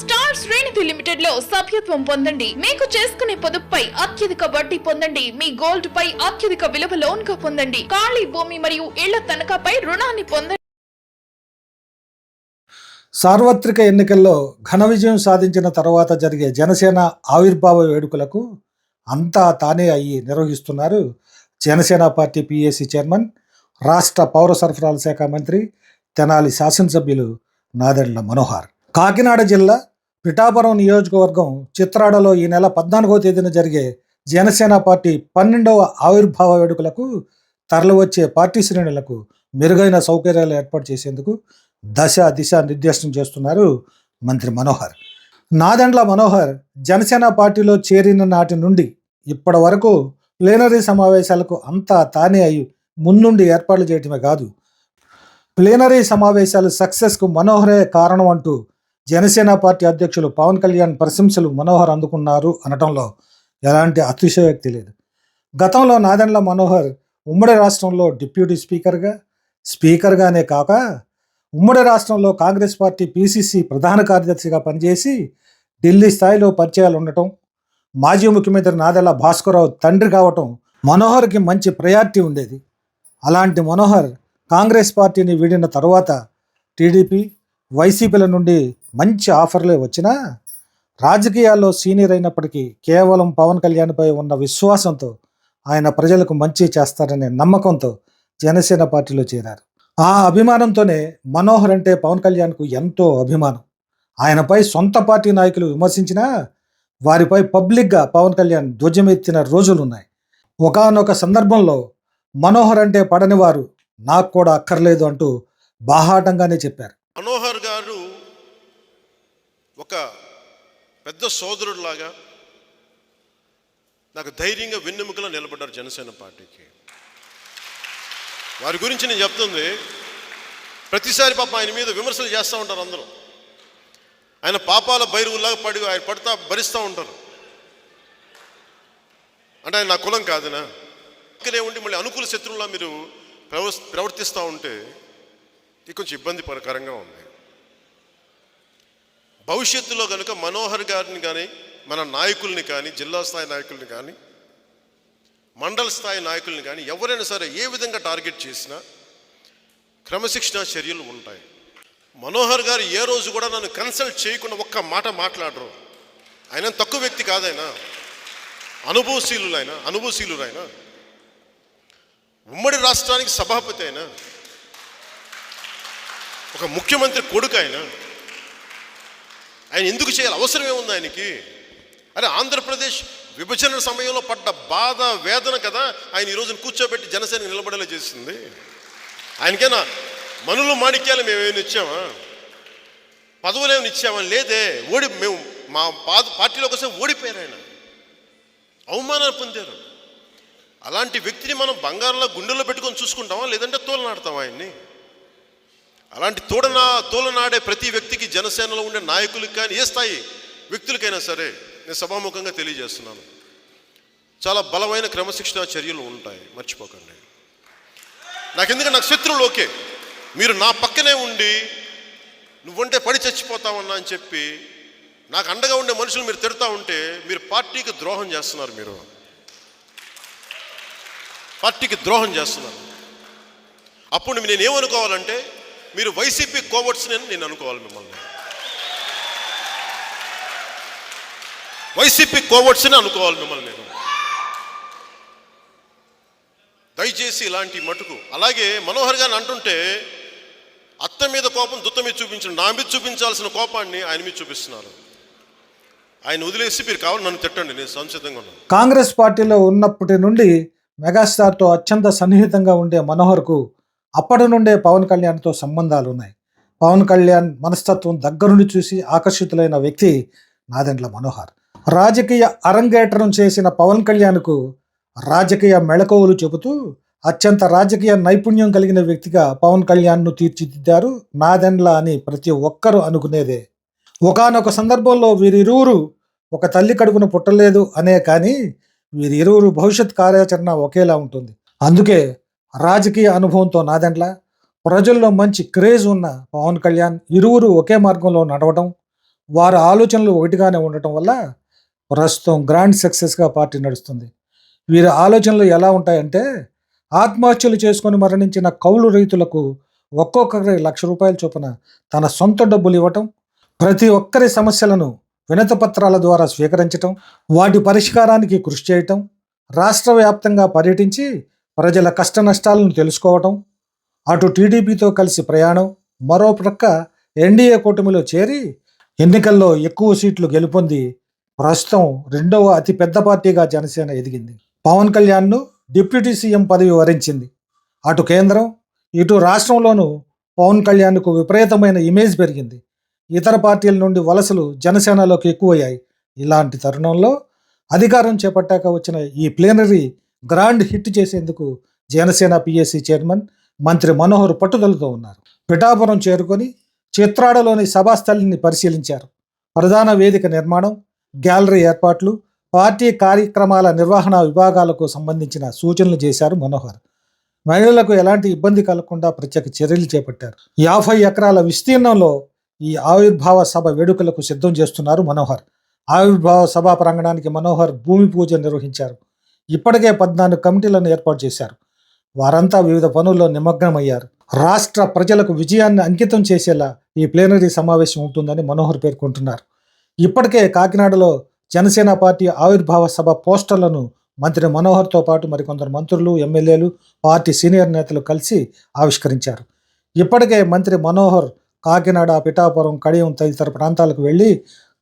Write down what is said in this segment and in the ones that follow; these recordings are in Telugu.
స్టార్ శ్రేణిధి లిమిటెడ్లో సభ్యత్వం పొందండి. మీకు చేసుకునే పొదుపుపై అత్యధిక వడ్డీ పొందండి. మీ గోల్డ్ పై అత్యధిక విలువ లోన్గా పొందండి. ఖాళీ భూమి మరియు ఇళ్ళ తనఖాపై రుణాన్ని పొందండి సార్వత్రిక ఎన్నికల్లో ఘన విజయం సాధించిన తర్వాత జరిగే జనసేన ఆవిర్భావ వేడుకలకు అంతా తానే అయ్యి నిర్వహిస్తున్నారు జనసేన పార్టీ పిఎస్సి చైర్మన్ రాష్ట్ర పౌర సరఫరాల శాఖ మంత్రి తెనాలి శాసనసభ్యులు నాదెండ్ల మనోహర్. కాకినాడ జిల్లా పిఠాపురం నియోజకవర్గం చిత్రాడలో ఈ నెల పద్నాలుగవ తేదీన జరిగే జనసేన పార్టీ పన్నెండవ ఆవిర్భావ వేడుకలకు తరలివచ్చే పార్టీ శ్రేణులకు మెరుగైన సౌకర్యాలు ఏర్పాటు చేసేందుకు దశ దిశ నిర్దేశం చేస్తున్నారు మంత్రి మనోహర్. నాదెండ్ల మనోహర్ జనసేన పార్టీలో చేరిన నాటి నుండి ఇప్పటి వరకు ప్లేనరీ సమావేశాలకు అంతా తానే అయి ముందుండి ఏర్పాట్లు చేయటమే కాదు. ప్లేనరీ సమావేశాలు సక్సెస్కు మనోహరే కారణం అంటూ జనసేన పార్టీ అధ్యక్షులు పవన్ కళ్యాణ్ ప్రశంసలు మనోహర్ అందుకున్నారు అనటంలో ఎలాంటి అతిశయోక్తి లేదు. గతంలో నాదెండ్ల మనోహర్ ఉమ్మడి రాష్ట్రంలో డిప్యూటీ స్పీకర్గా స్పీకర్గానే కాక ఉమ్మడి రాష్ట్రంలో కాంగ్రెస్ పార్టీ పీసీసీ ప్రధాన కార్యదర్శిగా పనిచేసి ఢిల్లీ స్థాయిలో పరిచయాలు ఉండటం మాజీ ముఖ్యమంత్రి నాదెళ్ళ భాస్కరరావు తండ్రి కావటం మనోహర్కి మంచి ప్రయారిటీ ఉండేది. అలాంటి మనోహర్ కాంగ్రెస్ పార్టీని వీడిన తర్వాత టీడీపీ వైసీపీల నుండి మంచి ఆఫర్లే వచ్చినా రాజకీయాల్లో సీనియర్ అయినప్పటికీ కేవలం పవన్ కళ్యాణ్పై ఉన్న విశ్వాసంతో ఆయన ప్రజలకు మంచి చేస్తారనే నమ్మకంతో జనసేన పార్టీలో చేరారు. ఆ అభిమానంతోనే మనోహర్ అంటే పవన్ కళ్యాణ్కు ఎంతో అభిమానం. ఆయనపై సొంత పార్టీ నాయకులు విమర్శించినా వారిపై పబ్లిక్గా పవన్ కళ్యాణ్ ధ్వజమెత్తిన రోజులున్నాయి. ఒకానొక సందర్భంలో మనోహర్ అంటే పడని వారు నాకు కూడా అక్కర్లేదు అంటూ బాహాటంగానే చెప్పారు. మనోహర్ ఒక పెద్ద సోదరుడిలాగా నాకు ధైర్యంగా వెన్నెముకలో నిలబడ్డారు జనసేన పార్టీకి. వారి గురించి నేను చెప్తుంది. ప్రతిసారి పాప ఆయన మీద విమర్శలు చేస్తూ ఉంటారు అందరూ. ఆయన పాపాల బైరువులాగా పడి ఆయన పడుతా భరిస్తూ ఉంటారు. అంటే ఆయన నా కులం కాదునా? ఇక్కడే ఉండి మళ్ళీ అనుకూల శత్రువులా మీరు ప్రవ ప్రవర్తిస్తూ ఉంటే ఇది కొంచెం ఇబ్బందికరంగా ఉంది. భవిష్యత్తులో కనుక మనోహర్ గారిని కానీ మన నాయకుల్ని కానీ జిల్లా స్థాయి నాయకుల్ని కానీ మండల స్థాయి నాయకుల్ని కానీ ఎవరైనా సరే ఏ విధంగా టార్గెట్ చేసినా క్రమశిక్షణ చర్యలు ఉంటాయి. మనోహర్ గారు ఏ రోజు కూడా నన్ను కన్సల్ట్ చేయకుండా ఒక్క మాట మాట్లాడరు. ఆయన తక్కువ వ్యక్తి కాదైనా. అనుభవశీలు ఆయన ఆయన ఉమ్మడి రాష్ట్రానికి సభాపతి అయినా. ఒక ముఖ్యమంత్రి కొడుకు అయినా ఆయన ఎందుకు చేయాలి? అవసరం ఉంది ఆయనకి? అరే ఆంధ్రప్రదేశ్ విభజన సమయంలో పడ్డ బాధ వేదన కదా ఆయన ఈ రోజున కూర్చోబెట్టి జనసేన నిలబడేలా చేసింది. ఆయనకైనా? మనులు మాణిక్యాలు మేమేమైనా ఇచ్చామా? పదవులు ఏమైనా ఇచ్చామా? లేదే ఓడి మేము మా పాద పార్టీలో ఒకసారి ఓడిపోయారు ఆయన. అవమానాలు పొందారు. అలాంటి వ్యక్తిని మనం బంగారంలో గుండెల్లో పెట్టుకొని చూసుకుంటామా? లేదంటే తోలనాడతామా ఆయన్ని? అలాంటి తోడనా తోలనాడే ప్రతి వ్యక్తికి జనసేనలో ఉండే నాయకులకి కానీ ఏ స్థాయి వ్యక్తులకైనా సరే నేను సభాముఖంగా తెలియజేస్తున్నాను. చాలా బలమైన క్రమశిక్షణ చర్యలు ఉంటాయి. మర్చిపోకండి. నాకు ఎందుకంటే నాకు శత్రువులు ఓకే. మీరు నా పక్కనే ఉండి నువ్వుంటే పడి చచ్చిపోతావన్నా అని చెప్పి నాకు అండగా ఉండే మనుషులు మీరు తిడతా ఉంటే మీరు పార్టీకి ద్రోహం చేస్తున్నారు మీరు. పార్టీకి ద్రోహం చేస్తున్నారు. అప్పుడు నేను ఏమనుకోవాలంటే మీరు వైసీపీ కోవర్ట్స్ నేను నేను అనుకోవాలి మిమ్మల్ని. వైసీపీ కోవర్ట్స్ని అనుకోవాలి మిమ్మల్ని నేను. దయచేసి ఇలాంటి మటుకు. అలాగే మనోహర్ గారిని అంటుంటే అత్త మీద కోపం దుత్త మీద చూపించిన నా మీద చూపించాల్సిన కోపాన్ని ఆయన మీద చూపిస్తున్నారు. ఆయన వదిలేసి మీరు కావాలి నన్ను తిట్టండి నేను సంసిద్ధంగా ఉన్నాను. కాంగ్రెస్ పార్టీలో ఉన్నప్పటి నుండి మెగాస్టార్తో అత్యంత సన్నిహితంగా ఉండే మనోహర్కు అప్పటి నుండే పవన్ కళ్యాణ్తో సంబంధాలు ఉన్నాయి. పవన్ కళ్యాణ్ మనస్తత్వం దగ్గరుండి చూసి ఆకర్షితులైన వ్యక్తి నాదెండ్ల మనోహర్. రాజకీయ అరంగేట్రం చేసిన పవన్ కళ్యాణ్కు రాజకీయ మెళకువలు చెబుతూ అత్యంత రాజకీయ నైపుణ్యం కలిగిన వ్యక్తిగా పవన్ కళ్యాణ్ను తీర్చిదిద్దారు నాదెండ్ల అని ప్రతి ఒక్కరూ అనుకునేదే. ఒకానొక సందర్భంలో వీరిరువురు ఒక తల్లి కడుపున పుట్టలేదు అనే కానీ వీరిరువురు భవిష్యత్ కార్యాచరణ ఒకేలా ఉంటుంది. అందుకే రాజకీయ అనుభవంతో నాదెండ్ల? ప్రజల్లో మంచి క్రేజ్ ఉన్న పవన్ కళ్యాణ్ ఇరువురు ఒకే మార్గంలో నడవడం వారి ఆలోచనలు ఒకటిగానే ఉండటం వల్ల ప్రస్తుతం గ్రాండ్ సక్సెస్గా పార్టీ నడుస్తుంది. వీరి ఆలోచనలు ఎలా ఉంటాయంటే ఆత్మహత్యలు చేసుకొని మరణించిన కౌలు రైతులకు ఒక్కొక్కరి లక్ష రూపాయల చొప్పున తన సొంత డబ్బులు ఇవ్వటం ప్రతి ఒక్కరి సమస్యలను వినత పత్రాల ద్వారా స్వీకరించటం వాటి పరిష్కారానికి కృషి చేయటం రాష్ట్ర వ్యాప్తంగా పర్యటించి ప్రజల కష్ట నష్టాలను తెలుసుకోవటం అటు టీడీపీతో కలిసి ప్రయాణం మరో ప్రక్క ఎన్డీఏ కూటమిలో చేరి ఎన్నికల్లో ఎక్కువ సీట్లు గెలుపొంది ప్రస్తుతం రెండవ అతిపెద్ద పార్టీగా జనసేన ఎదిగింది. పవన్ కళ్యాణ్ను డిప్యూటీ సీఎం పదవి వరించింది. అటు కేంద్రం ఇటు రాష్ట్రంలోనూ పవన్ కళ్యాణ్కు విపరీతమైన ఇమేజ్ పెరిగింది. ఇతర పార్టీల నుండి వలసలు జనసేనలోకి ఎక్కువయ్యాయి. ఇలాంటి తరుణంలో అధికారం చేపట్టాక వచ్చిన ఈ ప్లేనరీ గ్రాండ్ హిట్ చేసేందుకు జనసేన పిఎస్సి చైర్మన్ మంత్రి మనోహర్ పట్టుదలతో ఉన్నారు. పిఠాపురం చేరుకొని చిత్రాడలోని సభాస్థలిని పరిశీలించారు. ప్రధాన వేదిక నిర్మాణం గ్యాలరీ ఏర్పాట్లు పార్టీ కార్యక్రమాల నిర్వహణ విభాగాలకు సంబంధించిన సూచనలు చేశారు మనోహర్. మహిళలకు ఎలాంటి ఇబ్బంది కలగకుండా ప్రత్యేక చర్యలు చేపట్టారు. యాభై ఎకరాల విస్తీర్ణంలో ఈ ఆవిర్భావ సభ వేడుకలకు సిద్ధం చేస్తున్నారు మనోహర్. ఆవిర్భావ సభా ప్రాంగణానికి మనోహర్ భూమి పూజ నిర్వహించారు. ఇప్పటికే పద్నాలుగు కమిటీలను ఏర్పాటు చేశారు. వారంతా వివిధ పనుల్లో నిమగ్నమయ్యారు. రాష్ట్ర ప్రజలకు విజయాన్ని అంకితం చేసేలా ఈ ప్లేనరీ సమావేశం ఉంటుందని మనోహర్ పేర్కొంటున్నారు. ఇప్పటికే కాకినాడలో జనసేన పార్టీ ఆవిర్భావ సభ పోస్టర్లను మంత్రి మనోహర్తో పాటు మరికొందరు మంత్రులు ఎమ్మెల్యేలు పార్టీ సీనియర్ నేతలు కలిసి ఆవిష్కరించారు. ఇప్పటికే మంత్రి మనోహర్ కాకినాడ పిఠాపురం కడియం తదితర ప్రాంతాలకు వెళ్ళి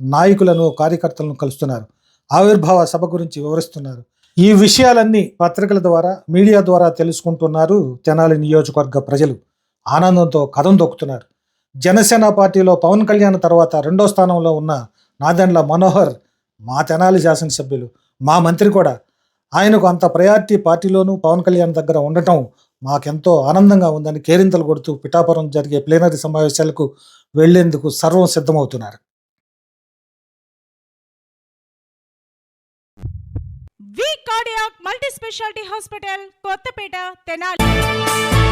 నాయకులను కార్యకర్తలను కలుస్తున్నారు. ఆవిర్భావ సభ గురించి వివరిస్తున్నారు. ఈ విషయాలన్నీ పత్రికల ద్వారా మీడియా ద్వారా తెలుసుకుంటున్నారు తెనాలి నియోజకవర్గ ప్రజలు. ఆనందంతో కథం దొక్కుతున్నారు జనసేన పార్టీలో పవన్ కళ్యాణ్ తర్వాత రెండో స్థానంలో ఉన్న నాదెండ్ల మనోహర్ మా తెనాలి శాసనసభ్యులు మా మంత్రి కూడా. ఆయనకు అంత ప్రయారిటీ పార్టీలోనూ పవన్ కళ్యాణ్ దగ్గర ఉండటం మాకెంతో ఆనందంగా ఉందని కేరింతలు కొడుతూ పిఠాపురం జరిగే ప్లీనరీ సమావేశాలకు వెళ్ళేందుకు సర్వం సిద్ధమవుతున్నారు. Multi speciality hospital Kothapeta Tenali.